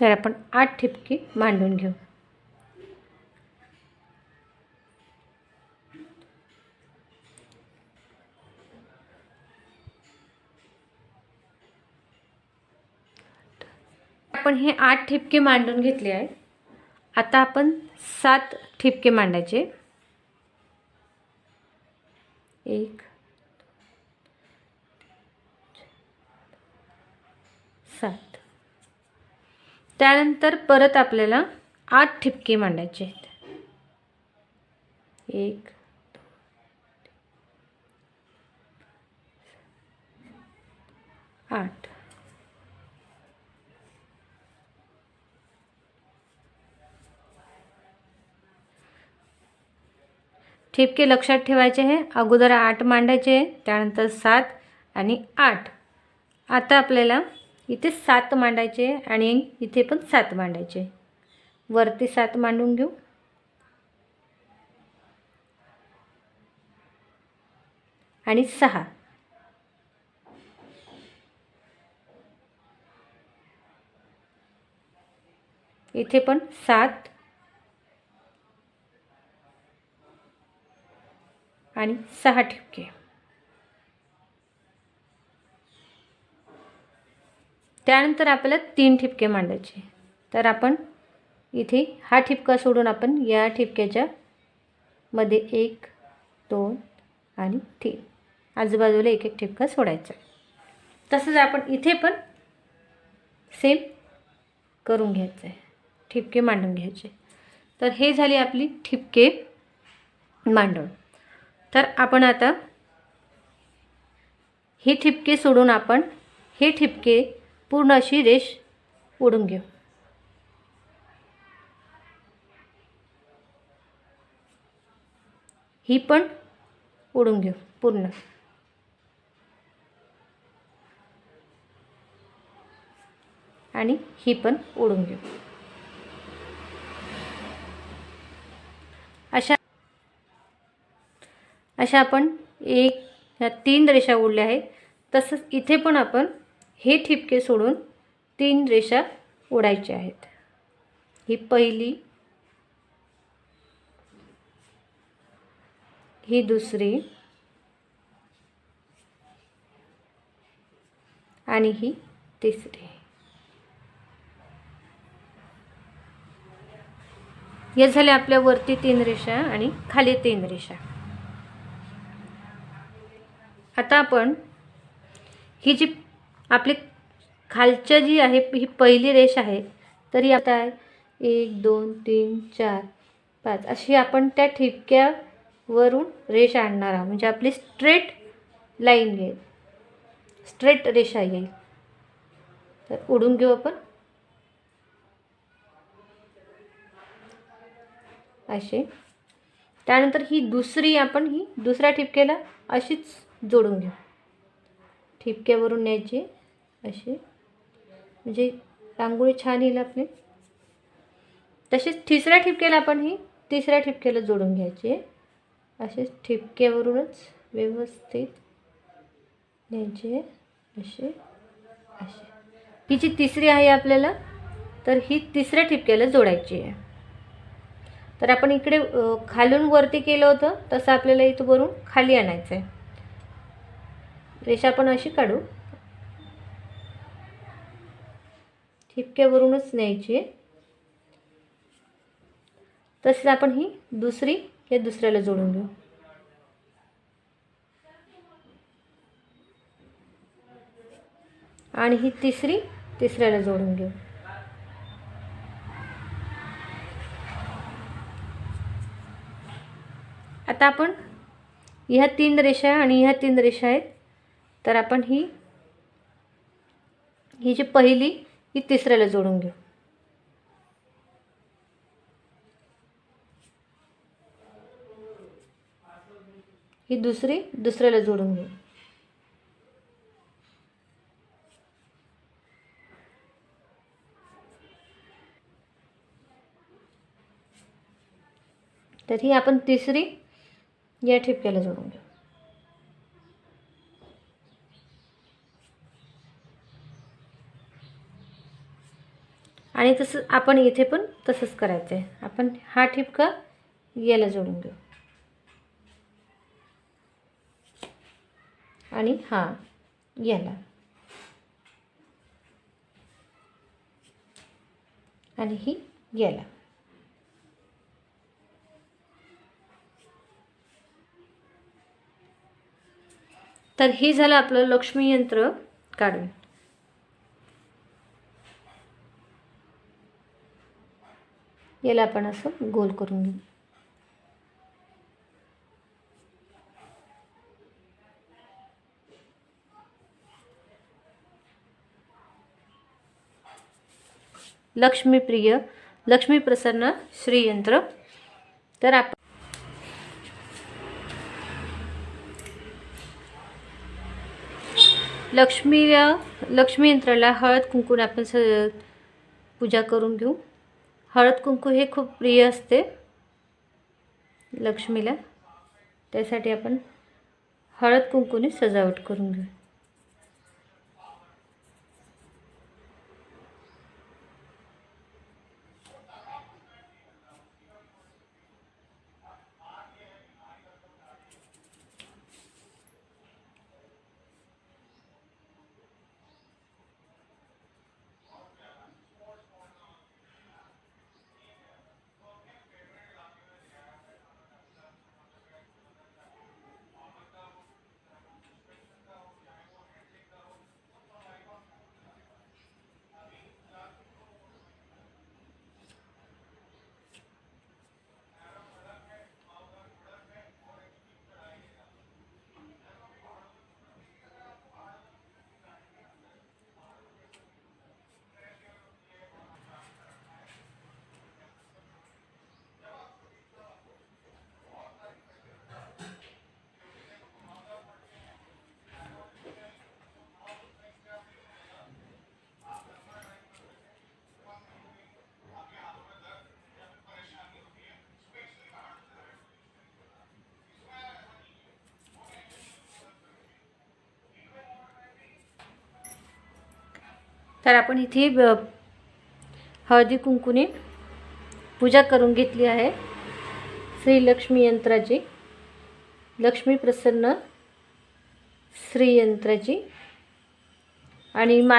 तर आपण आठ ठिपके मांडून घेऊ. आपण हे आठ ठिपके मांडून घेतले आहे आता आपण सात ठिपके मांडायचे. एक सात. त्यानंतर परत आपल्याला आठ ठिपके मांडायचे आहेत. एक आठ. ठिपके लक्षात ठेवायचे आहे अगोदर आठ मांडायचे आहे त्यानंतर सात आणि आठ. आता आपल्याला इथे सात मांडायचे आणि इथे पण सात मांडायचे. वरती सात मांडून घेऊ. आणि सहा. इथे पण सात. आणि सहा ठिपके. त्यानंतर आपल्याला तीन ठिपके मांडायचे. तर आपण इथे हा ठिपका सोडून आपण या ठिपक्याच्या मध्ये एक दोन आणि तीन. आजूबाजूला एक एक ठिपका सोडायचा. तसंच आपण इथे पण सेम करून घ्यायचं आहे ठिपके मांडून घ्यायचे. तर हे झाली आपली ठिपके मांडून. तर आपण आता हे ठिपके सोडून आपण हे ठिपके पूर्ण अशी रेष ओढून घेऊ. ही पण ओढून घेऊ पूर्ण. आणि ही पण ओढून घेऊ. अशा अशा आपण एक ह्या तीन रेषा ओढल्या आहेत. तसंच इथे पण आपण हे ठिपके सोडून तीन रेषा ओढायच्या आहेत. ही पहिली ही दुसरी आणि ही तिसरी. या झाल्या आपल्या वरती तीन रेषा आणि खाली तीन रेषा. आता आपण ही जी आपली खालच्या जी आहे ही पहिली रेष आहे तर ही आता आहे. एक दोन तीन चार पाच. अशी आपण त्या ठिपक्यावरून रेष आणणार आहोत. म्हणजे आपली स्ट्रेट लाईन येईल. स्ट्रेट रेषा येईल. तर उडून घेऊ आपण. असे. त्यानंतर ही दुसरी आपण ही दुसऱ्या ठिपक्याला अशीच जोडून घेऊ. ठिपक्यावरून न्यायची. असे म्हणजे रांगोळी छान येईल आपली. तसेच तिसऱ्या ठिपक्याला आपण ही तिसऱ्या ठिपक्याला जोडून घ्यायची असेच ठिपक्यावरूनच व्यवस्थित न्यायचे असे असे ही जी तिसरी आहे आपल्याला तर ही तिसऱ्या ठिपक्याला जोडायची आहे. तर आपण इकडे खालून वरती केलं होतं तसं आपल्याला इथं वरून खाली आणायचं आहे रेषा आपण अशी काढू. ठिपक्यावरूनच न्यायची आहे. तसेच आपण ही दुसरी या दुसऱ्याला जोडून घेऊ. आणि ही तिसरी तिसऱ्याला जोडून घेऊ. आता आपण ह्या तीन रेषा आणि ह्या तीन रेषा आहेत. तर आपण ही ही जी पहिली ही तिसऱ्याला जोडून घेऊ. ही दुसरी दुसऱ्याला जोडून घेऊ. तर ही आपण तिसरी या ठिपक्याला जोडून घेऊ. आणि तसं आपण इथे पण तसंच करायचं आहे. आपण हा ठिपका याला जोडून घेऊ आणि हा याला. आणि ही याला. तर हे झालं आपलं लक्ष्मी यंत्र काढून. याला आपण असं गोल करून घेऊ. लक्ष्मीप्रिय लक्ष्मी प्रसन्न श्रीयंत्र. तर आपण लक्ष्मीला लक्ष्मी यंत्राला हळद कुंकून आपण स पूजा करून घेऊ. हळद कुंकू हे खूप प्रिय असते लक्ष्मीला. त्यासाठी आपण हळद कुंकूने सजावट करून घेऊ. तर आपण इथे हळदी कुंकूने पूजा करून घेतली आहे. श्री लक्ष्मी यंत्राची. लक्ष्मी प्रसन्न श्री यंत्राची आणि मा